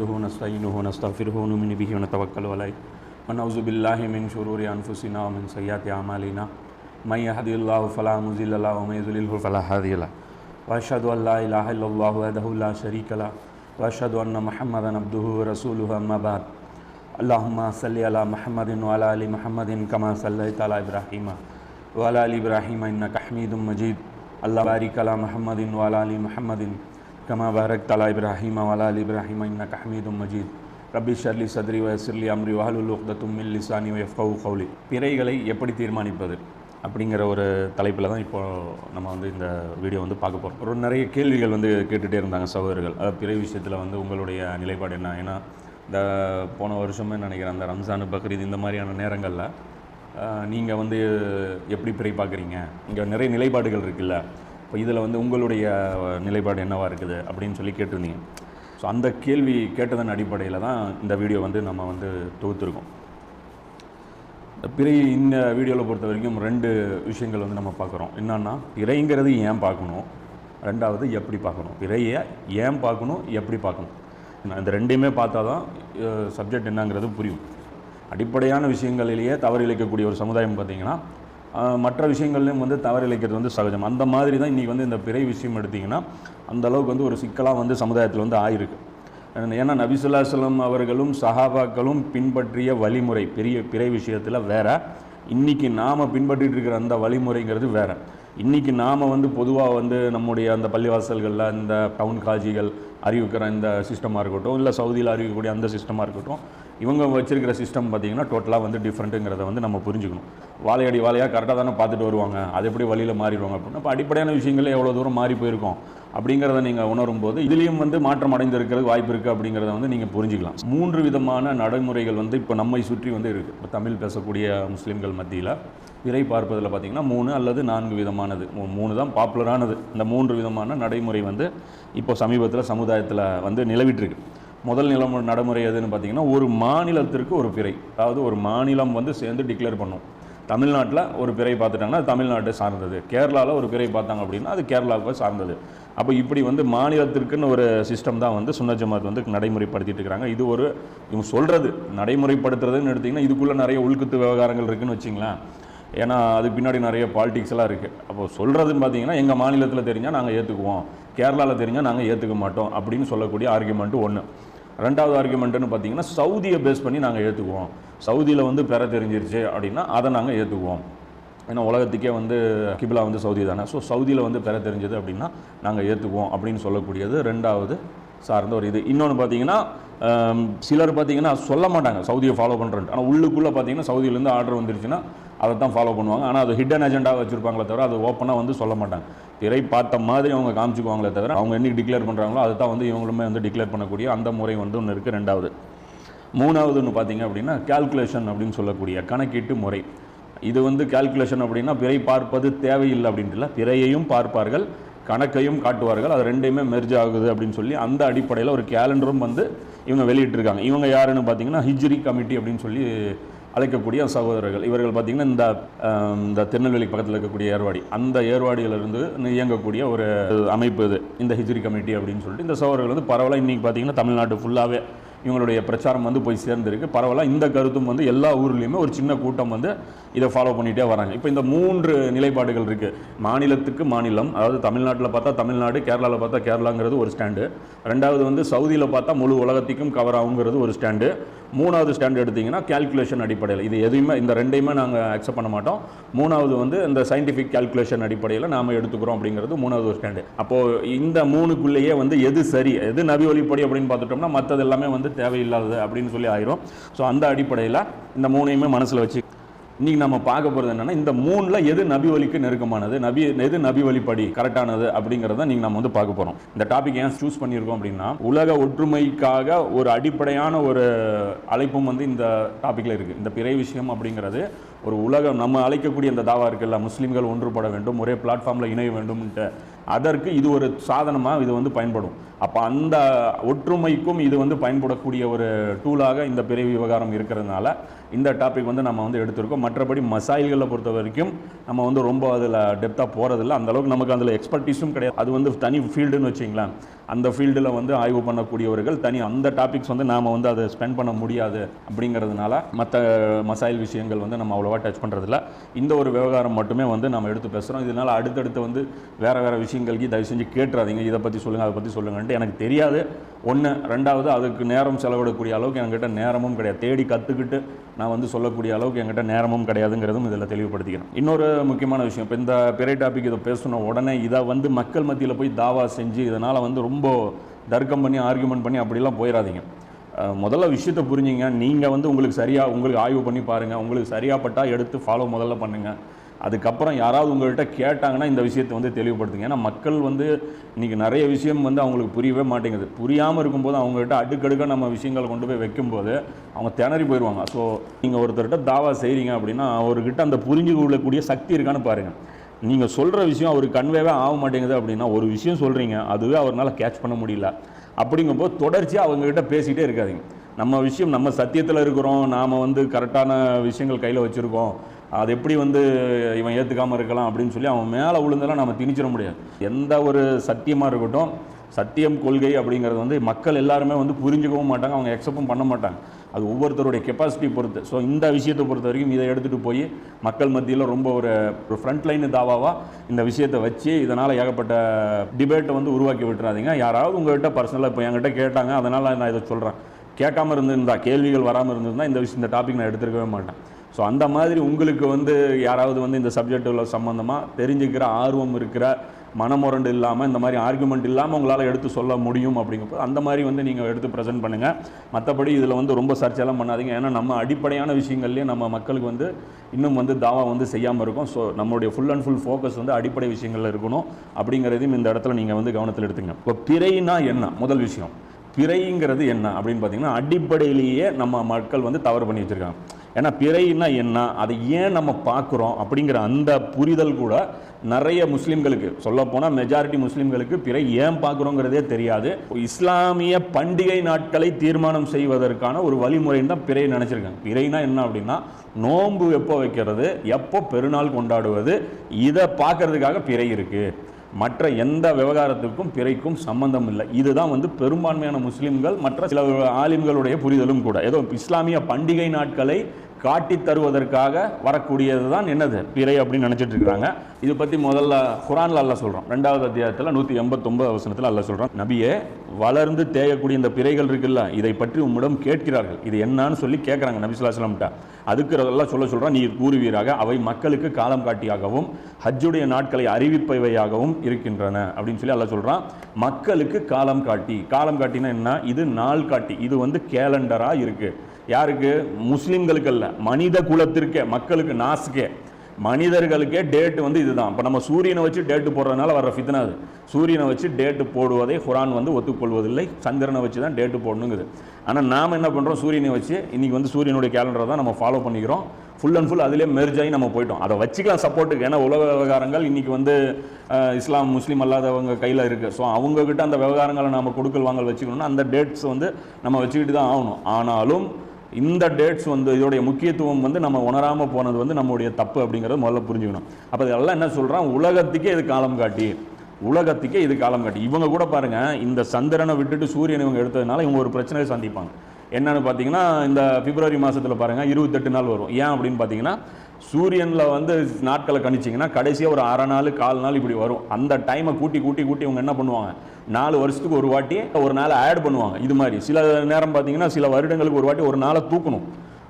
نحمده ونستعينه ونستغفره ونؤمن به ونتوكل عليه. ونعوذ بالله من شرور أنفسنا ومن سيئات أعمالنا. من يهدي الله فلا مضل له ومن يضلل فلا هادي له. وأشهد أن لا إله إلا الله وحده لا شريك له. وأشهد أن محمدا عبده ورسوله أما بعد. اللهم صل على محمد وعلى آل محمد كما صليت على إبراهيم وعلى آل إبراهيم إنك حميد مجيد. اللهم بارك على محمد وعلى آل محمد كما باركت على إبراهيم وعلى آل إبراهيم إنك حميد مجيد ரப்பி ஷர்லி சத்ரி வயசிர்லி அம்ரி வஹலுல் உக்தத்தும் மில் லிசானி வயஃபவு கௌலி பிறைகளை எப்படி தீர்மானிப்பது அப்படிங்கிற ஒரு தலைப்பில் தான் இப்போ நம்ம வந்து இந்த வீடியோ வந்து பார்க்க போகிறோம் ஒரு நிறைய கேள்விகள் வந்து கேட்டுகிட்டே இருந்தாங்க சகோதரர்கள் அதாவது பிறை விஷயத்தில் வந்து உங்களுடைய நிலைப்பாடு என்ன ஏன்னா இந்த போன வருஷமே நினைக்கிறேன் அந்த ரம்ஜான் பக்ரீத் இந்த மாதிரியான நேரங்களில் நீங்கள் வந்து எப்படி பிறை பார்க்குறீங்க இங்கே நிறைய நிலைப்பாடுகள் இருக்குல்ல இப்போ இதில் வந்து உங்களுடைய நிலைப்பாடு என்னவாக இருக்குது அப்படின்னு சொல்லி கேட்டிருந்தீங்க. ஸோ அந்த கேள்வி கேட்டதன் அடிப்படையில் தான் இந்த வீடியோ வந்து நம்ம வந்து தொகுத்துருக்கோம். பிறை இந்த வீடியோவில் பொறுத்த வரைக்கும் ரெண்டு விஷயங்கள் வந்து நம்ம பார்க்குறோம். என்னென்னா பிறைங்கிறது ஏன் பார்க்கணும்? ரெண்டாவது எப்படி பார்க்கணும்? பிறையை ஏன் பார்க்கணும்? எப்படி பார்க்கணும்? இந்த ரெண்டையுமே பார்த்தா தான் சப்ஜெக்ட் என்னங்கிறது புரியும். அடிப்படையான விஷயங்களிலேயே தவறு இழைக்கக்கூடிய ஒரு சமுதாயம் பார்த்திங்கன்னா மற்ற விஷயங்கள்லையும் வந்து தவறு இழைக்கிறது வந்து சகஜம். அந்த மாதிரி தான் இன்றைக்கி வந்து இந்த பிறை விஷயம் எடுத்திங்கன்னா அந்த அளவுக்கு வந்து ஒரு சிக்கலாக வந்து சமுதாயத்தில் வந்து ஆயிருக்கு. ஏன்னா நபிசுல்லாஸ்லம் அவர்களும் சஹாபாக்களும் பின்பற்றிய வழிமுறை பெரிய பிறை விஷயத்தில் வேற. இன்றைக்கி நாம் பின்பற்றிட்டு இருக்கிற அந்த வழிமுறைங்கிறது வேறு. இன்றைக்கி நாம் வந்து பொதுவாக வந்து நம்முடைய அந்த பள்ளிவாசல்களில் இந்த டவுன் காஜிகள் அறிவிக்கிற இந்த சிஸ்டமாக இருக்கட்டும் இல்லை சவுதியில் அறிவிக்கக்கூடிய அந்த சிஸ்டமாக இருக்கட்டும் இவங்க வச்சிருக்கிற சிஸ்டம் பார்த்திங்கன்னா டோட்டலாக வந்து டிஃப்ரெண்ட்டுங்கிறத வந்து நம்ம புரிஞ்சுக்கணும். வாழையடி வாழையாக கரெக்டாக தானே பார்த்துட்டு வருவாங்க. அது எப்படி வழியில் மாறிடுவாங்க அப்படின்னா. இப்போ அடிப்படையான விஷயங்களே எவ்வளோ தூரம் மாறி போயிருக்கோம் அப்படிங்கிறத நீங்கள் உணரும் போது இதுலேயும் வந்து மாற்றம் அடைந்திருக்கிறது வாய்ப்பு இருக்குது அப்படிங்கிறத வந்து நீங்கள் புரிஞ்சுக்கலாம். மூன்று விதமான நடைமுறைகள் வந்து இப்போ நம்மை சுற்றி வந்து இருக்குது இப்போ தமிழ் பேசக்கூடிய முஸ்லீம்கள் மத்தியில் பிறை பார்ப்பதில் பார்த்திங்கன்னா மூணு அல்லது நான்கு விதமானது. மூணு தான் பாப்புலரானது இந்த மூன்று விதமான நடைமுறை வந்து இப்போ சமீபத்தில் சமுதாயத்தில் வந்து நிலவிட்டுருக்கு முதல் நிலம் நடைமுறை எதுன்னு பார்த்தீங்கன்னா ஒரு மாநிலத்திற்கு ஒரு பிறை. அதாவது ஒரு மாநிலம் வந்து சேர்ந்து டிக்ளேர் பண்ணும். தமிழ்நாட்டில் ஒரு பிறை பார்த்துட்டாங்கன்னா அது தமிழ்நாட்டை சார்ந்தது. கேரளாவில் ஒரு பிறை பார்த்தாங்க அப்படின்னா அது கேரளாவுக்கு சார்ந்தது. அப்போ இப்படி வந்து மாநிலத்திற்குன்னு ஒரு சிஸ்டம் தான் வந்து சுன்ன ஜமாத் வந்து நடைமுறைப்படுத்திட்டு இருக்கிறாங்க இது ஒரு இவங்க சொல்கிறது நடைமுறைப்படுத்துறதுன்னு எடுத்திங்கன்னா இதுக்குள்ளே நிறைய உள்குத்து விவகாரங்கள் இருக்குதுன்னு வச்சிங்களேன். ஏன்னா அதுக்கு பின்னாடி நிறைய பாலிடிக்ஸ் எல்லாம் இருக்குது அப்போ சொல்கிறதுன்னு பார்த்தீங்கன்னா எங்கள் மாநிலத்தில் தெரிஞ்சால் நாங்கள் ஏற்றுக்குவோம் கேரளாவில் தெரிஞ்சால் நாங்கள் ஏற்றுக்க மாட்டோம் அப்படின்னு சொல்லக்கூடிய ஆர்குமெண்ட்டு ஒன்று ரெண்டாவது ஆர்குமெண்ட்டுன்னு பார்த்தீங்கன்னா சவுதியை பேஸ் பண்ணி நாங்கள் ஏற்றுக்குவோம் சவுதியில் வந்து பெற தெரிஞ்சிருச்சு அப்படின்னா அதை நாங்கள் ஏற்றுக்குவோம் ஏன்னா உலகத்துக்கே வந்து கிபிலா வந்து சவுதி தானே. ஸோ சவுதியில் வந்து பெற தெரிஞ்சது அப்படின்னா நாங்கள் ஏற்றுக்குவோம் அப்படின்னு சொல்லக்கூடியது ரெண்டாவது சார்ந்த ஒரு இது. இன்னொன்று பார்த்தீங்கன்னா சிலர் பார்த்தீங்கன்னா சொல்ல மாட்டாங்க சவுதியை ஃபாலோ பண்ணுறேன்ட்டு ஆனால் உள்ளுக்குள்ளே பார்த்தீங்கன்னா சவுதியிலேருந்து ஆர்டர் வந்துருச்சுன்னா அதை தான் ஃபாலோ பண்ணுவாங்க. ஆனால் அது ஹிடன் அஜெண்டாக வச்சுருப்பாங்களே தவிர அது ஓப்பனாக வந்து சொல்ல மாட்டாங்க. திரை பார்த்த மாதிரி அவங்க காமிச்சுக்குவாங்களே தவிர அவங்க என்னைக்கு டிக்ளேர் பண்ணுறாங்களோ அதை தான் வந்து இவங்களுமே வந்து டிக்ளேர் பண்ணக்கூடிய அந்த முறை வந்து ஒன்று இருக்குது ரெண்டாவது. மூணாவது ஒன்று பார்த்தீங்க அப்படின்னா கேல்குலேஷன் அப்படின்னு சொல்லக்கூடிய கணக்கீட்டு முறை. இது வந்து கேல்குலேஷன் அப்படின்னா பிறை பார்ப்பது தேவையில்லை அப்படின்ட்டு இல்லை. பிறையையும் பார்ப்பார்கள் கணக்கையும் காட்டுவார்கள். அது ரெண்டையுமே மெர்ஜ் ஆகுது அப்படின்னு சொல்லி அந்த அடிப்படையில் ஒரு கேலண்டரும் வந்து இவங்க வெளியிட்டிருக்காங்க. இவங்க யாருன்னு பார்த்தீங்கன்னா ஹிஜ்ரி கமிட்டி அப்படின்னு சொல்லி அழைக்கக்கூடிய சகோதரர்கள். இவர்கள் பார்த்திங்கன்னா இந்த இந்த திருநெல்வேலி பக்கத்தில் இருக்கக்கூடிய ஏர்வாடி. அந்த ஏர்வாடியிலிருந்து இயங்கக்கூடிய ஒரு அமைப்பு இது. இந்த ஹிஜ்ரி கமிட்டி அப்படின்னு சொல்லிட்டு இந்த சகோதரர்கள் வந்து பரவாயில்ல இன்றைக்கி பார்த்திங்கன்னா தமிழ்நாடு ஃபுல்லாகவே இவங்களுடைய பிரச்சாரம் வந்து போய் சேர்ந்துருக்கு. பரவாயில்ல இந்த கருத்தும் வந்து எல்லா ஊர்லேயுமே ஒரு சின்ன கூட்டம் வந்து இதை ஃபாலோ பண்ணிகிட்டே வராங்க. இப்போ இந்த மூன்று நிலைப்பாடுகள் இருக்குது மாநிலத்துக்கு மாநிலம் அதாவது தமிழ்நாட்டில் பார்த்தா தமிழ்நாடு கேரளாவில் பார்த்தா கேரளாங்கிறது ஒரு ஸ்டாண்டு ரெண்டாவது வந்து சவுதியில் பார்த்தா முழு உலகத்துக்கும் கவர் ஆகுங்கிறது ஒரு ஸ்டாண்டு மூணாவது ஸ்டாண்டு எடுத்திங்கன்னா கேல்குலேஷன் அடிப்படையில். இது எதுவுமே இந்த ரெண்டையுமே நாங்கள் அக்செப்ட் பண்ண மாட்டோம். மூணாவது வந்து இந்த சயின்டிஃபிக் கேல்குலேஷன் அடிப்படையில் நாம் எடுத்துக்கிறோம் அப்படிங்கிறது மூணாவது ஒரு ஸ்டாண்டு அப்போது இந்த மூணுக்குள்ளேயே வந்து எது சரி எது நவி ஒளிப்படி அப்படின்னு பார்த்துட்டோம்னா மற்றது எல்லாமே வந்து தேவையில்லாதது அப்படின்னு சொல்லி ஆயிரும். ஸோ அந்த அடிப்படையில் இந்த மூணையுமே மனசில் வச்சு இன்றைக்கி நம்ம பார்க்க போகிறது என்னென்னா இந்த மூணில் எது நபி வழிக்கு நெருக்கமானது நபி எது நபி வழிப்படி கரெக்டானது அப்படிங்கிறத நீங்கள் நம்ம வந்து பார்க்க போகிறோம் இந்த டாபிக் ஏன் சூஸ் பண்ணியிருக்கோம் அப்படின்னா உலக ஒற்றுமைக்காக ஒரு அடிப்படையான ஒரு அழைப்பும் வந்து இந்த டாப்பிக்கில் இருக்குது இந்த பிறை விஷயம் அப்படிங்கிறது ஒரு உலகம் நம்ம அழைக்கக்கூடிய இந்த தாவா இருக்குல்ல முஸ்லீம்கள் ஒன்றுபட வேண்டும் ஒரே பிளாட்ஃபார்மில் இணைய வேண்டும்ன்ற அதற்கு இது ஒரு சாதனமாக இது வந்து பயன்படும். அப்போ அந்த ஒற்றுமைக்கும் இது வந்து பயன்படக்கூடிய ஒரு டூலாக இந்த பெரிய விவகாரம் இருக்கிறதுனால இந்த டாபிக் வந்து நம்ம வந்து எடுத்திருக்கோம். மற்றபடி மசாயில்களை பொறுத்த வரைக்கும் நம்ம வந்து ரொம்ப அதில் டெப்த்தாக போகிறதில்ல அந்தளவுக்கு நமக்கு அதில் எக்ஸ்பர்டீஸும் கிடையாது. அது வந்து தனி ஃபீல்டுன்னு வச்சிங்களேன். அந்த ஃபீல்டில் வந்து ஆய்வு பண்ணக்கூடியவர்கள் தனி அந்த டாபிக்ஸ் வந்து நாம் வந்து அதை ஸ்பெண்ட் பண்ண முடியாது அப்படிங்கிறதுனால மற்ற மசாயில் விஷயங்கள் வந்து நம்ம அவ்வளோவா டச் பண்ணுறதில்ல இந்த ஒரு விவகாரம் மட்டுமே வந்து நம்ம எடுத்து பேசுகிறோம் இதனால் அடுத்தடுத்து வந்து வேறு வேறு விஷயங்களுக்கு தயவு செஞ்சு கேட்டுறாதீங்க. இதை பற்றி சொல்லுங்கள் அதை பற்றி சொல்லுங்கன்ட்டு எனக்கு தெரியாது. ஒன்று ரெண்டாவது அதுக்கு நேரம் செலவிடக்கூடிய அளவுக்கு என்கிட்ட நேரமும் கிடையாது. தேடி கற்றுக்கிட்டு நான் வந்து சொல்லக்கூடிய அளவுக்கு என்கிட்ட நேரமும் கிடையாதுங்கிறதும் இதில் தெளிவுபடுத்திக்கிறேன் இன்னொரு முக்கியமான விஷயம். இப்போ இந்த பிறை டாபிக் இதை பேசணும் உடனே இதை வந்து மக்கள் மத்தியில் போய் தாவா செஞ்சு இதனால் வந்து ரொம்ப ரொம்ப தர்க்கம் பண்ணி ஆர்கியூமெண்ட் பண்ணி அப்படிலாம் போயிடாதீங்க முதல்ல விஷயத்தை புரிஞ்சிங்க. நீங்கள் வந்து உங்களுக்கு சரியாக உங்களுக்கு ஆய்வு பண்ணி பாருங்கள் உங்களுக்கு சரியாகப்பட்டால் எடுத்து ஃபாலோ முதல்ல பண்ணுங்கள் அதுக்கப்புறம் யாராவது உங்கள்கிட்ட கேட்டாங்கன்னா இந்த விஷயத்தை வந்து தெளிவுபடுத்துங்க. ஏன்னா மக்கள் வந்து இன்றைக்கி நிறைய விஷயம் வந்து அவங்களுக்கு புரியவே மாட்டேங்குது. புரியாமல் இருக்கும்போது அவங்ககிட்ட அடுக்கடுக்க நம்ம விஷயங்களை கொண்டு போய் வைக்கும்போது அவங்க திணறி போயிடுவாங்க. ஸோ நீங்கள் ஒருத்தர்கிட்ட தாவா செய்கிறீங்க அப்படின்னா அவர்கிட்ட அந்த புரிஞ்சு கொள்ளக்கூடிய சக்தி இருக்கான்னு பாருங்கள் நீங்கள் சொல்கிற விஷயம் அவருக்கு கன்வேவே ஆக மாட்டேங்குது அப்படின்னா ஒரு விஷயம் சொல்கிறீங்க அதுவே அவரால் கேட்ச் பண்ண முடியல. அப்படிங்கும்போது தொடர்ச்சியாக அவங்ககிட்ட பேசிகிட்டே இருக்காதிங்க. நம்ம விஷயம் நம்ம சத்தியத்தில் இருக்கிறோம் நாம் வந்து கரெக்டான விஷயங்கள் கையில் வச்சுருக்கோம் அது எப்படி வந்து இவன் ஏற்றுக்காமல் இருக்கலாம் அப்படின்னு சொல்லி அவன் மேலே விழுந்தெல்லாம் நம்ம திணிச்சிட முடியாது. எந்த ஒரு சத்தியமாக இருக்கட்டும் சத்தியம் கொள்கை அப்படிங்கிறது வந்து மக்கள் எல்லாருமே வந்து புரிஞ்சுக்கவும் மாட்டாங்க அவங்க எக்ஸப்டும் பண்ண மாட்டாங்க. அது ஒவ்வொருத்தருடைய கெப்பாசிட்டி பொறுத்து. ஸோ இந்த விஷயத்தை பொறுத்த வரைக்கும் இதை எடுத்துகிட்டு போய் மக்கள் மத்தியில் ரொம்ப ஒரு ஒரு லைன் தாவாவாக இந்த விஷயத்தை வச்சு இதனால் ஏகப்பட்ட டிபேட்டை வந்து உருவாக்கி விட்டுறாதீங்க. யாராவது உங்கள்கிட்ட பர்சனலாக இப்போ என்கிட்ட கேட்டாங்க அதனால் நான் இதை சொல்கிறேன் கேட்காம இருந்திருந்தா கேள்விகள் வராமல் இருந்திருந்தா இந்த விஷயம் இந்த டாபிக் நான் எடுத்துருக்கவே மாட்டேன். ஸோ அந்த மாதிரி உங்களுக்கு வந்து யாராவது வந்து இந்த சப்ஜெக்டில் உள்ள சம்மந்தமாக தெரிஞ்சுக்கிற ஆர்வம் இருக்கிற மனமுரண்டு இல்லாமல் இந்த மாதிரி ஆர்குமெண்ட் இல்லாமல் உங்களால் எடுத்து சொல்ல முடியும் அப்படிங்கும்போது அந்த மாதிரி வந்து நீங்கள் எடுத்து ப்ரெசென்ட் பண்ணுங்கள் மற்றபடி இதில் வந்து ரொம்ப சர்ச்சையெல்லாம் பண்ணாதீங்க. ஏன்னா நம்ம அடிப்படையான விஷயங்கள்லேயே நம்ம மக்களுக்கு வந்து இன்னும் வந்து தாவா வந்து செய்யாமல் இருக்கும். ஸோ நம்மளுடைய ஃபுல் அண்ட் ஃபுல் ஃபோக்கஸ் வந்து அடிப்படை விஷயங்களில் இருக்கணும். அப்படிங்கிறதையும் இந்த இடத்துல நீங்கள் வந்து கவனத்தில் எடுத்துங்க இப்போ பிறைனா என்ன? முதல் விஷயம். பிறைங்கிறது என்ன? அப்படின்னு பார்த்தீங்கன்னா அடிப்படையிலேயே நம்ம மக்கள் வந்து தவறு பண்ணி வச்சுருக்காங்க. ஏன்னா பிறைன்னா என்ன? அதை ஏன் நம்ம பார்க்குறோம் அப்படிங்கிற அந்த புரிதல் கூட நிறைய முஸ்லீம்களுக்கு. சொல்லப்போனால் மெஜாரிட்டி முஸ்லீம்களுக்கு பிறை ஏன் பார்க்குறோங்கிறதே தெரியாது. இஸ்லாமிய பண்டிகை நாட்களை தீர்மானம் செய்வதற்கான ஒரு வழிமுறைன்னு தான் பிறை நினச்சிருக்காங்க. பிறைனா என்ன அப்படின்னா நோன்பு எப்போ வைக்கிறது எப்போ பெருநாள் கொண்டாடுவது இதை பார்க்கறதுக்காக பிறை இருக்குது மற்ற எந்த விவகாரத்துக்கும் பிறைக்கும் சம்பந்தம் இல்லை. இதுதான் வந்து பெரும்பான்மையான முஸ்லிம்கள் மற்ற சில ஆலிம்களுடைய புரிதலும் கூட. ஏதோ இஸ்லாமிய பண்டிகை நாட்களை காட்டி தருவதற்காக வரக்கூடியது தான் என்னது? பிறை அப்படின்னு நினச்சிட்டு இருக்கிறாங்க. இது பற்றி முதல்ல குரான்ல அல்ல சொல்கிறோம் ரெண்டாவது அத்தியாயத்தில் நூற்றி எண்பத்தொம்பது வசனத்தில் அல்ல சொல்கிறோம் நபியே வளர்ந்து தேயக்கூடிய இந்த பிறைகள் இருக்குல்ல இதை பற்றி உம்மிடம் கேட்கிறார்கள். இது என்னன்னு சொல்லி கேட்குறாங்க நபி சொல்லாஸ்லாம்கிட்ட அதுக்கு அதெல்லாம் சொல்ல சொல்கிறோம் நீ கூறுவீராக அவை மக்களுக்கு காலம் காட்டியாகவும் ஹஜ்ஜுடைய நாட்களை அறிவிப்பவையாகவும் இருக்கின்றன. அப்படின்னு சொல்லி அல்ல சொல்கிறான் மக்களுக்கு காலம் காட்டி. காலம் காட்டினா என்ன? இது நாள் காட்டி. இது வந்து கேலண்டராக இருக்குது யாருக்கு? முஸ்லீம்களுக்கு அல்ல மனித குலத்திற்கே மக்களுக்கு நாசுக்கே. மனிதர்களுக்கே டேட்டு வந்து இதுதான். இப்போ நம்ம சூரியனை வச்சு டேட்டு போடுறதுனால வர்ற ஃபித்னா அது. சூரியனை வச்சு டேட்டு போடுவதை குரான் வந்து ஒத்துக்கொள்வதில்லை. சந்திரனை வச்சு தான் டேட்டு போடணுங்குது. ஆனால் நாம் என்ன பண்ணுறோம் சூரியனை வச்சு இன்றைக்கி வந்து சூரியனுடைய கேலண்டரை தான் நம்ம ஃபாலோ பண்ணிக்கிறோம். ஃபுல் அண்ட் ஃபுல் அதிலே மெர்ஜ் ஆகி நம்ம போயிட்டோம். அதை வச்சுக்கலாம் சப்போர்ட்டுக்கு ஏன்னா உலக விவகாரங்கள் இன்றைக்கி வந்து இஸ்லாம் முஸ்லீம் அல்லாதவங்க கையில் இருக்குது ஸோ அவங்கக்கிட்ட அந்த விவகாரங்களை நம்ம கொடுக்கல் வாங்கல் வச்சுக்கணும்னா அந்த டேட்ஸ் வந்து நம்ம வச்சுக்கிட்டு தான் ஆகணும். ஆனாலும் இந்த டேட்ஸ் வந்து இதோடைய முக்கியத்துவம் வந்து நம்ம உணராமல் போனது வந்து நம்முடைய தப்பு அப்படிங்கிறத முதல்ல புரிஞ்சுக்கணும். அப்போ இதெல்லாம் என்ன சொல்கிறான் உலகத்துக்கே இது காலம் காட்டி. உலகத்துக்கே இது காலம் காட்டி. இவங்க கூட பாருங்கள் இந்த சந்திரனை விட்டுட்டு சூரியனை இவங்க எடுத்ததுனால இவங்க ஒரு பிரச்சனையை சந்திப்பாங்க. என்னன்னு பார்த்தீங்கன்னா இந்த பிப்ரவரி மாதத்தில் பாருங்கள் இருபத்தெட்டு நாள் வரும். ஏன் அப்படின்னு பார்த்தீங்கன்னா சூரியனில் வந்து நாட்களை கணிச்சிங்கன்னா கடைசியாக ஒரு அரை நாள் கால் நாள் இப்படி வரும். அந்த டைமை கூட்டி கூட்டி கூட்டி இவங்க என்ன பண்ணுவாங்க? நாலு வருஷத்துக்கு ஒரு வாட்டி ஒரு நாளை ஆட் பண்ணுவாங்க. இது மாதிரி சில நேரம் பார்த்தீங்கன்னா சில வருடங்களுக்கு ஒரு வாட்டி ஒரு நாளை தூக்கணும்.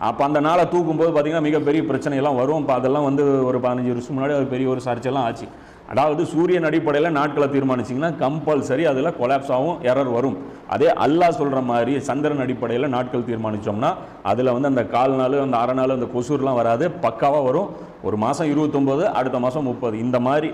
அப்போ அந்த நாளை தூக்கும்போது பார்த்திங்கன்னா மிகப்பெரிய பிரச்சனையெல்லாம் வரும். இப்போ அதெல்லாம் வந்து ஒரு பதினஞ்சு வருஷம் முன்னாடி அது பெரிய ஒரு சர்ச்செல்லாம் ஆச்சு. அதாவது சூரியன் அடிப்படையில் நாட்களை தீர்மானிச்சிங்கன்னா கம்பல்சரி அதில் கொலாப்ஸ் ஆகும் எரர் வரும். அதே அல்லாஹ் சொல்கிற மாதிரி சந்திரன் அடிப்படையில் நாட்கள் தீர்மானித்தோம்னா அதில் வந்து அந்த கால் நாள் அந்த அரை நாள் அந்த கொசூர்லாம் வராது. பக்காவாக வரும். ஒரு மாதம் இருபத்தொம்போது அடுத்த மாதம் முப்பது. இந்த மாதிரி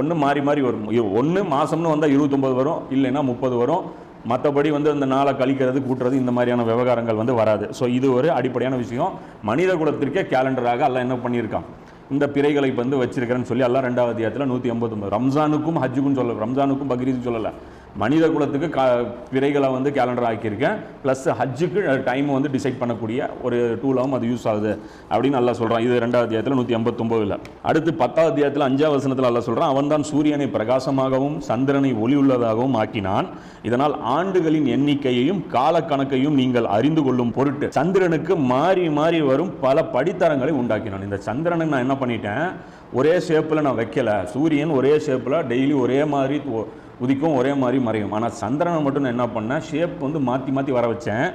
ஒன்று மாறி மாறி வரும். ஒன்று மாதம்னு வந்தால் இருபத்தொம்போது வரும் இல்லைன்னா முப்பது வரும். மற்றபடி வந்து அந்த நாளை கழிக்கிறது கூட்டுறது இந்த மாதிரியான விவகாரங்கள் வந்து வராது. ஸோ இது ஒரு அடிப்படையான விஷயம். மனித குலத்திற்கே கேலண்டராக எல்லாம் என்ன பண்ணியிருக்கான்? இந்த பிறைகளை வந்து வச்சிருக்கிறேன்னு சொல்லி எல்லாம் ரெண்டாவது இடத்துல நூற்றி ஐம்பத்தொம்பது ரம்ஜானுக்கும் ஹஜ்ஜுக்கும் சொல்லலை ரம்ஜானுக்கும் பக்ரீதுக்கும் சொல்லலை. மனித குலத்துக்கு கா விரைகளை வந்து கேலண்டர் ஆக்கியிருக்கேன். ப்ளஸ் ஹஜ்ஜுக்கு டைம் வந்து டிசைட் பண்ணக்கூடிய ஒரு டூலாகவும் அது யூஸ் ஆகுது. அப்படின்னு நல்லா சொல்கிறான் இது ரெண்டாவது அத்தியாயத்தில் நூற்றி ஐம்பத்தொம்போதில் அடுத்து பத்தாவது அத்தியாயத்தில் அஞ்சாவது வசனத்தில் நல்லா சொல்கிறான் அவன் தான் சூரியனை பிரகாசமாகவும் சந்திரனை ஒளி உள்ளதாகவும் ஆக்கினான். இதனால் ஆண்டுகளின் எண்ணிக்கையையும் காலக்கணக்கையும் நீங்கள் அறிந்து கொள்ளும் பொருட்டு சந்திரனுக்கு மாறி மாறி வரும் பல படித்தரங்களை உண்டாக்கினான். இந்த சந்திரனை நான் என்ன பண்ணிட்டேன்? ஒரே ஷேப்பில் நான் வைக்கல. சூரியன் ஒரே ஷேப்பில் டெய்லி ஒரே மாதிரி உதிக்கும் ஒரே மாதிரி மறையும். ஆனால் சந்திரனை மட்டும் நான் என்ன பண்ணேன் ஷேப் வந்து மாற்றி மாற்றி வர வச்சேன்.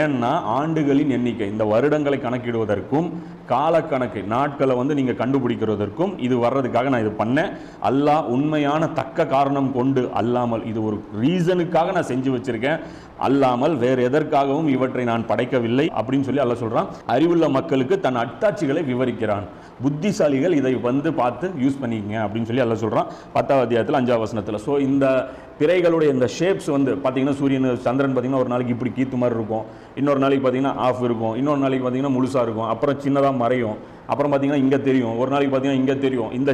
ஏன்னா ஆண்டுகளின் எண்ணிக்கை இந்த வருடங்களை கணக்கிடுவதற்கும் காலக்கணக்கு நாட்களை வந்து நீங்கள் கண்டுபிடிக்கிறதற்கும் இது வர்றதுக்காக நான் இது பண்ணேன். அல்லா உண்மையான தக்க காரணம் கொண்டு அல்லாமல் இது ஒரு ரீசனுக்காக நான் செஞ்சு வச்சுருக்கேன். அல்லாமல் வேறு எதற்காகவும் இவற்றை நான் படைக்கவில்லை அப்படின்னு சொல்லி அல்ல சொல்கிறான் அறிவுள்ள மக்களுக்கு தன் அட்டாட்சிகளை விவரிக்கிறான். புத்திசாலிகள் இதை வந்து பார்த்து யூஸ் பண்ணிக்கங்க அப்படின்னு சொல்லி அல்லாஹ் சொல்கிறான் பத்தாவது அத்தியாயத்தில் அஞ்சாவது வசனத்தில். ஸோ இந்த பிறைகளுடைய இந்த ஷேப்ஸ் வந்து பார்த்தீங்கன்னா சூரியன் சந்திரன் பார்த்திங்கன்னா ஒரு நாளைக்கு இப்படி கீத்து மாதிரி இருக்கும். இன்னொரு நாளைக்கு பார்த்தீங்கன்னா ஆஃப் இருக்கும். இன்னொரு நாளைக்கு பார்த்தீங்கன்னா முழுசாக இருக்கும். அப்புறம் சின்னதாக மறையும். அப்புறம் பார்த்தீங்கன்னா இங்கே தெரியும். ஒரு நாளைக்கு பார்த்தீங்கன்னா இங்கே தெரியும். இந்த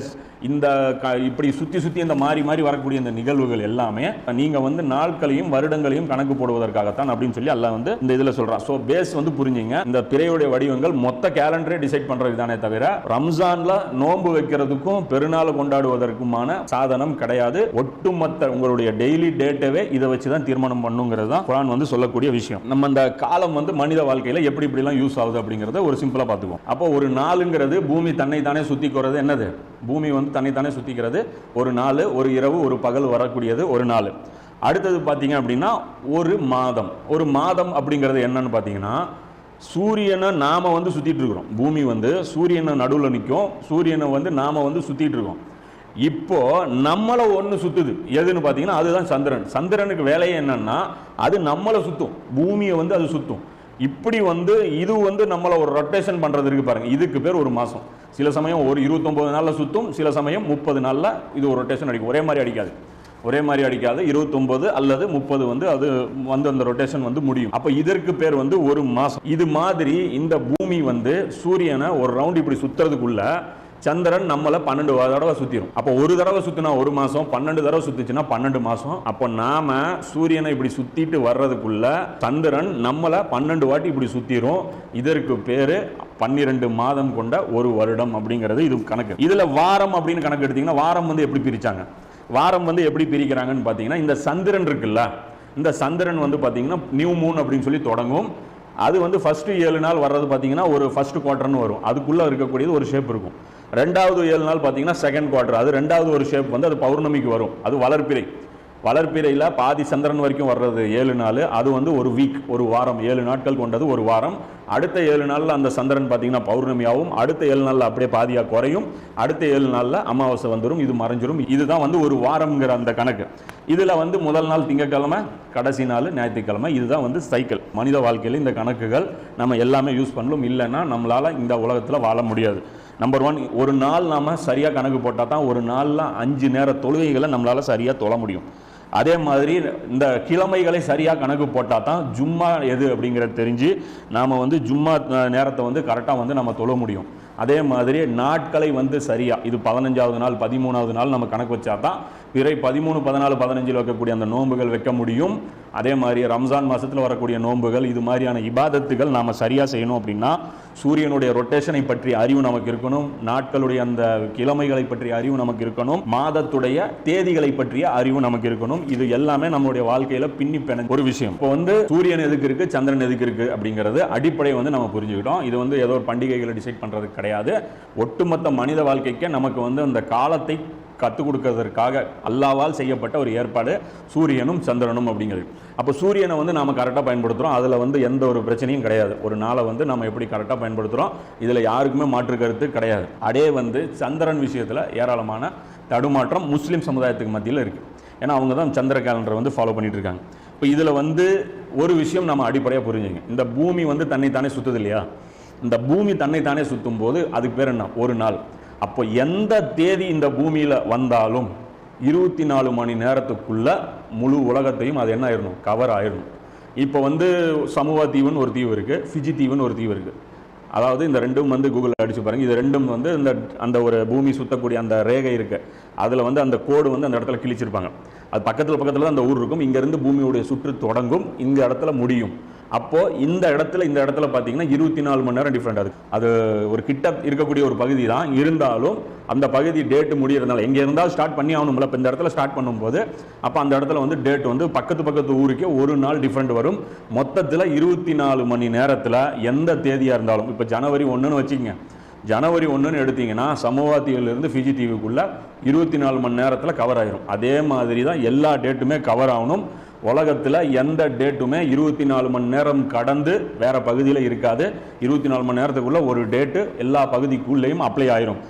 இந்த க இப்படி சுற்றி சுற்றி இந்த மாறி மாறி வரக்கூடிய இந்த நிகழ்வுகள் எல்லாமே நீங்கள் வந்து நாட்களையும் வருடங்களையும் கணக்கு போடுவதற்காகத்தான் அப்படின்னு சொல்லி எல்லாம் வந்து இந்த இதில் சொல்கிறான் ஸோ பேஸ் வந்து புரிஞ்சுங்க. இந்த பிறையுடைய வடிவங்கள் மொத்த கேலண்டரே டிசைட் பண்ணுறது தானே தவிர ரம்ஜானில் நோன்பு வைக்கிறதுக்கும் பெருநாள் கொண்டாடுவதற்குமான சாதனம் கிடையாது. ஒட்டுமொத்த உங்களுடைய டெய்லி டேட்டவே இதை வச்சு தான் தீர்மானம் பண்ணுங்கிறது தான் குரான் வந்து சொல்லக்கூடிய விஷயம். நம்ம இந்த காலம் வந்து மனித வாழ்க்கையில் எப்படி இப்படிலாம் யூஸ் ஆகுது அப்படிங்கிறத ஒரு சிம்பிளாக பார்த்துக்குவோம். அப்போ ஒரு நாள் நாளுங்கிறது பூமி தன்னை தானே சுத்திக்கிறது என்னது? பூமி வந்து தன்னை தானே சுத்திக்கிறது. ஒரு நாள் ஒரு இரவு ஒரு பகல் வரக்கூடியது ஒரு நாள். அடுத்தது பார்த்தீங்க அப்படின்னா ஒரு மாதம். ஒரு மாதம் அப்படிங்கிறது என்னன்னு பார்த்தீங்கன்னா சூரியனை நாம் வந்து சுற்றிட்டு இருக்கிறோம். பூமி வந்து சூரியனை நடுவில் நிற்கும் சூரியனை வந்து நாம் வந்து சுத்திட்டு இருக்கோம். இப்போ நம்மளை ஒன்று சுற்றுது எதுன்னு பார்த்தீங்கன்னா அதுதான் சந்திரன். சந்திரனுக்கு வேலையே என்னன்னா அது நம்மளை சுற்றும் பூமியை வந்து அது சுற்றும் இப்படி வந்து இது வந்து நம்மளை ஒரு ரொட்டேஷன் பண்ணுறது இருக்கு பாருங்கள் இதுக்கு பேர் ஒரு மாதம் சில சமயம் ஒரு இருபத்தொம்போது நாளில் சுற்றும் சில சமயம் முப்பது நாளில் இது ஒரு ரொட்டேஷன் அடிக்கும். ஒரே மாதிரி அடிக்காது. ஒரே மாதிரி அடிக்காது. இருபத்தொம்போது அல்லது முப்பது வந்து அது வந்து அந்த ரொட்டேஷன் வந்து முடியும். அப்போ இதற்கு பேர் வந்து ஒரு மாதம் இது மாதிரி இந்த பூமி வந்து சூரியனை ஒரு ரவுண்ட் இப்படி சுற்றுறதுக்குள்ளே சந்திரன் நம்மளை பன்னெண்டு தடவை சுற்றிடும் அப்போ ஒரு தடவை சுற்றினா ஒரு மாதம் பன்னெண்டு தடவை சுத்துச்சுன்னா பன்னெண்டு மாதம் அப்போ நாம் சூரியனை இப்படி சுற்றிட்டு வர்றதுக்குள்ள சந்திரன் நம்மளை பன்னெண்டு வாட்டி இப்படி சுற்றிடும் இதற்கு பேர் பன்னிரெண்டு மாதம் கொண்ட ஒரு வருடம் அப்படிங்கிறது இது கணக்கு. இதில் வாரம் அப்படின்னு கணக்கு எடுத்திங்கன்னா வாரம் வந்து எப்படி பிரிச்சாங்க? வாரம் வந்து எப்படி பிரிக்கிறாங்கன்னு பார்த்தீங்கன்னா இந்த சந்திரன் இருக்குல்ல இந்த சந்திரன் வந்து பார்த்தீங்கன்னா நியூ மூன் அப்படின்னு சொல்லி தொடங்கும். அது வந்து ஃபஸ்ட்டு ஏழு நாள் வர்றது பார்த்தீங்கன்னா ஒரு ஃபஸ்ட்டு குவார்டர்னு வரும். அதுக்குள்ளே இருக்கக்கூடியது ஒரு ஷேப் இருக்கும். ரெண்டாவது ஏழு நாள் பார்த்தீங்கன்னா செகண்ட் குவார்டர் அது ரெண்டாவது ஒரு ஷேப் வந்து அது பௌர்ணமிக்கு வரும். அது வளர்ப்பிறை. வளர்ப்பிறையில் பாதி சந்திரன் வரைக்கும் வர்றது ஏழு நாள். அது வந்து ஒரு வீக் ஒரு வாரம். ஏழு நாட்கள் கொண்டது ஒரு வாரம். அடுத்த ஏழு நாளில் அந்த சந்திரன் பார்த்தீங்கன்னா பௌர்ணமியாகவும் அடுத்த ஏழு நாளில் அப்படியே பாதியாக குறையும். அடுத்த ஏழு நாளில் அமாவாசை வந்துடும் இது மறைஞ்சிரும். இதுதான் வந்து ஒரு வாரம்ங்கிற அந்த கணக்கு. இதில் வந்து முதல் நாள் திங்கட்கிழமை கடைசி நாள் ஞாயிற்றுக்கிழமை. இதுதான் வந்து சைக்கிள் மனித வாழ்க்கையில் இந்த கணக்குகள் நம்ம எல்லாமே யூஸ் பண்ணலும். இல்லைன்னா நம்மளால் இந்த உலகத்தில் வாழ முடியாது. நம்பர் ஒன் ஒரு நாள் நாம் சரியாக கணக்கு போட்டால் தான் ஒரு நாளில் அஞ்சு நேர தொழுகைகளை நம்மளால் சரியாக தொழ முடியும். அதே மாதிரி இந்த கிழமைகளை சரியாக கணக்கு போட்டால் தான் ஜும்மா எது அப்படிங்கிறது தெரிஞ்சு நாம் வந்து ஜும்மா நேரத்தை வந்து கரெக்டாக வந்து நம்ம தொழ முடியும். அதே மாதிரி நாட்களை வந்து சரியாக இது பதினஞ்சாவது நாள் பதிமூணாவது நாள் நம்ம கணக்கு வச்சா தான் பிறை பதிமூணு பதினாலு பதினஞ்சில் வைக்கக்கூடிய அந்த நோன்புகள் வைக்க முடியும். அதே மாதிரி ரம்ஜான் மாதத்தில் வரக்கூடிய நோன்புகள் இது மாதிரியான இபாதத்துகள் நாம் சரியாக செய்யணும் அப்படின்னா சூரியனுடைய ரொட்டேஷனை பற்றிய அறிவு நமக்கு இருக்கணும். நாட்களுடைய அந்த கிழமைகளை பற்றிய அறிவு நமக்கு இருக்கணும். மாதத்துடைய தேதிகளை பற்றிய அறிவு நமக்கு இருக்கணும். இது எல்லாமே நம்மளுடைய வாழ்க்கையில் பின்னி பெண ஒரு விஷயம். இப்போ வந்து சூரியன் எதுக்கு இருக்கு சந்திரன் எதுக்கு இருக்கு அப்படிங்கிறது அடிப்படை வந்து நம்ம புரிஞ்சுக்கிட்டோம். இது வந்து ஏதோ ஒரு பண்டிகைகளை டிசைட் பண்ணுறது கிடையாது. ஒட்டுமொத்த மனித வாழ்க்கைக்கு நமக்கு வந்து அந்த காலத்தை கற்றுக் கொடுக்கறதற்காக அல்லாவால் செய்யப்பட்ட ஒரு ஏற்பாடு சூரியனும் சந்திரனும் அப்படிங்கிறது. அப்போ சூரியனை வந்து நாம் கரெக்டாக பயன்படுத்துகிறோம் அதில் வந்து எந்த ஒரு பிரச்சனையும் கிடையாது. ஒரு நாளை வந்து நம்ம எப்படி கரெக்டாக பயன்படுத்துகிறோம் இதில் யாருக்குமே மாற்று கருத்து கிடையாது. அதே வந்து சந்திரன் விஷயத்தில் ஏராளமான தடுமாற்றம் முஸ்லீம் சமுதாயத்துக்கு மத்தியில் இருக்குது ஏன்னா அவங்க தான் சந்திர கேலண்டரை வந்து ஃபாலோ பண்ணிட்டு இருக்காங்க. இப்போ இதில் வந்து ஒரு விஷயம் நம்ம அடிப்படையாக புரிஞ்சுங்க. இந்த பூமி வந்து தன்னைத்தானே சுற்றுது இல்லையா? இந்த பூமி தன்னைத்தானே சுற்றும் போது அதுக்கு பேர் என்ன? ஒரு நாள். அப்போ எந்த தேதி இந்த பூமியில் வந்தாலும் இருபத்தி நாலு மணி நேரத்துக்குள்ள முழு உலகத்தையும் அது என்ன ஆயிடணும் கவர் ஆயிடணும் இப்போ வந்து சமூக தீவுன்னு ஒரு தீவு இருக்குது ஃபிஜி தீவுன்னு ஒரு தீவு இருக்குது அதாவது இந்த ரெண்டும் வந்து கூகுளில் அடிச்சு பாருங்கள் இது ரெண்டும் வந்து இந்த அந்த ஒரு பூமி சுத்தக்கூடிய அந்த ரேகை இருக்கு. அதில் வந்து அந்த கோடு வந்து அந்த இடத்துல கிழிச்சிருப்பாங்க. அது பக்கத்தில் பக்கத்தில் தான் அந்த ஊர் இருக்கும். இங்கேருந்து பூமியுடைய சுற்று தொடங்கும். இந்த இடத்துல முடியும். அப்போ இந்த இடத்துல இந்த இடத்துல பார்த்தீங்கன்னா இருபத்தி நாலு மணி நேரம் டிஃப்ரெண்ட் அது அது ஒரு கிட்ட இருக்கக்கூடிய ஒரு பகுதி தான். இருந்தாலும் அந்த பகுதி டேட்டு முடியறதுனால எங்கே இருந்தாலும் ஸ்டார்ட் பண்ணி ஆகணும்ல இப்போ இந்த இடத்துல ஸ்டார்ட் பண்ணும்போது அப்போ அந்த இடத்துல வந்து டேட் வந்து பக்கத்து பக்கத்து ஊருக்கே ஒரு நாள் டிஃப்ரெண்ட் வரும். மொத்தத்தில் இருபத்தி நாலு மணி நேரத்தில் எந்த தேதியாக இருந்தாலும் இப்போ ஜனவரி ஒன்றுன்னு வச்சுக்கோங்க. ஜனவரி ஒன்றுன்னு எடுத்தீங்கன்னா சமவாத்தியிலிருந்து ஃபிஜி டிவிக்குள்ளே இருபத்தி நாலு மணி நேரத்தில் கவர் ஆயிரும். அதே மாதிரி தான் எல்லா டேட்டுமே கவர் ஆகணும். உலகத்தில் எந்த டேட்டுமே இருபத்தி நாலு மணி நேரம் கடந்து வேறு பகுதியில் இருக்காது. இருபத்தி நாலு மணி நேரத்துக்குள்ளே ஒரு டேட்டு எல்லா பகுதிக்குள்ளேயும் அப்ளை ஆயிரும்.